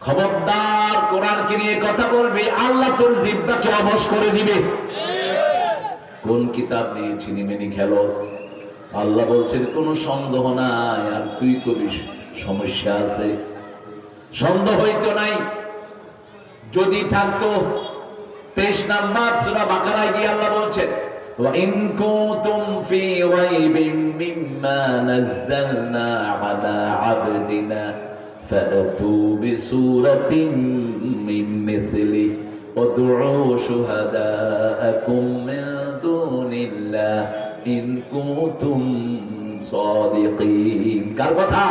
খবরদার কোরআনকে নিয়ে কথা বলবি আল্লাহ তোর জিব্বাকে অবশ করে দিবে কোন কিতাব নিয়ে চিনিমেনি খেলস আল্লাহ বলছেন কোন সন্দেহ নাই আর তুই কবি সমস্যা আছে সন্দেহ হইতো নাই যদি থাকতো তেইশ নাম্বার সুরা বাকারায় গিয়ে আল্লাহ বলছেন وإن كنتم في ريب مما نزلنا على عبدنا فأتوا بسورة من مثله وادعوا شهداءكم من دون الله إن كنتم صادقين কার কথা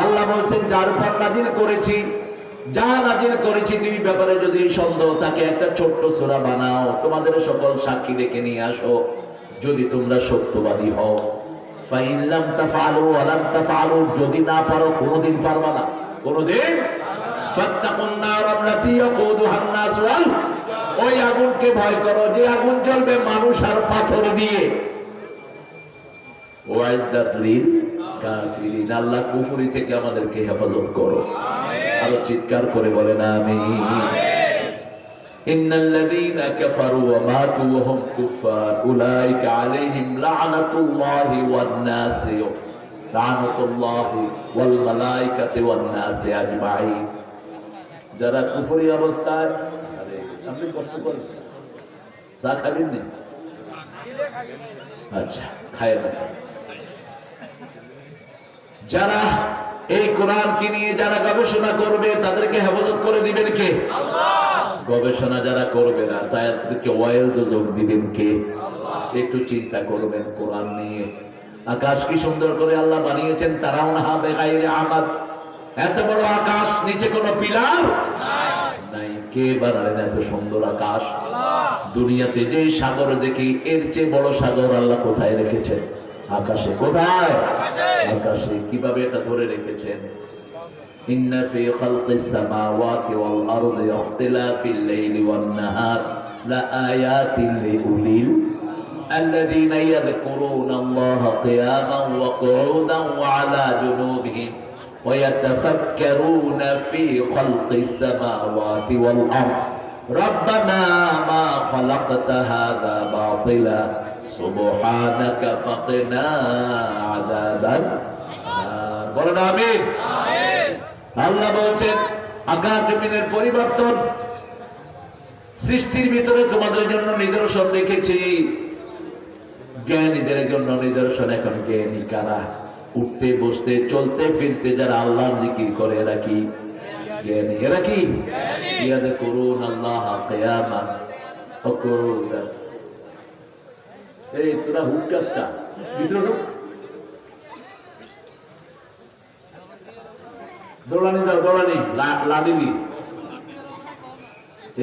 আল্লাহ বলছেন যার উপর নাজিল করেছি যা নাজিল করেছি দুই ব্যাপারে যদি সন্দেহ থাকে একটা ছোট্ট সূরা বানাও তোমাদের সকল সাক্ষী ডেকে নিয়ে আসো যদি তোমরা সত্যবাদী হও যদি না পারো, কোনোদিন পারবা না। কোনোদিন? ওই আগুনকে ভয় করো, যে আগুন জ্বলবে মানুষ আর পাথর দিয়ে। থেকে আমাদেরকে হেফাজত করো। আরও চিৎকার করে বলেন আমি إن الذين كفروا وماتوا وهم كفار أولئك عليهم لعنة الله والناس لعنة الله والملائكة والناس أجمعين যারা কুফরি অবস্থায় আরে আপনি কষ্ট করেন চা খাবেন না আচ্ছা খায় না যারা এই কোরআনকে নিয়ে যারা গবেষণা করবে তাদেরকে হেফাজত করে দিবেন কে গবেষণা যারা করবে না তাদেরকে ওয়াইল যোগ দিবেন কে? একটু চিন্তা করবেন কোরআন নিয়ে। আকাশ কি সুন্দর করে আল্লাহ বানিয়েছেন? তারাও না হবে আমাদ এত বড় আকাশ, নিচে কোনো পিলার? নাই। কে বানালেন এত সুন্দর আকাশ? দুনিয়াতে যে সাগর দেখি, এর চেয়ে বড় সাগর আল্লাহ কোথায় রেখেছেন? আকাশে। কোথায়? আকাশে। কীভাবে এটা ধরে রেখেছেন? إن في خلق السماوات والأرض واختلاف الليل والنهار لآيات لأولي الذين يذكرون الله قياما وقعودا وعلى جنوبهم ويتفكرون في خلق السماوات والأرض. ربنا ما خلقت هذا باطلا. سبحانك فقنا عذابا بولنا آمين. আল্লাহ বলছেন আকাশ জমিনের পরিবর্তন সৃষ্টির ভিতরে তোমাদের জন্য নিদর্শন রেখেছি জ্ঞানীদের জন্য নিদর্শন এখন জ্ঞানী কারা? উঠতে বসতে চলতে ফিরতে যারা আল্লাহ জিকির করে এরা কি? জ্ঞানী। এরা কি? ইয়াদ করুন আল্লাহ কেয়ামা এই তোরা হুকাসটা ভিতরে দৌড়ানি দাও দৌড়ানি লাডিনি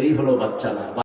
এই হলো বাচ্চারা।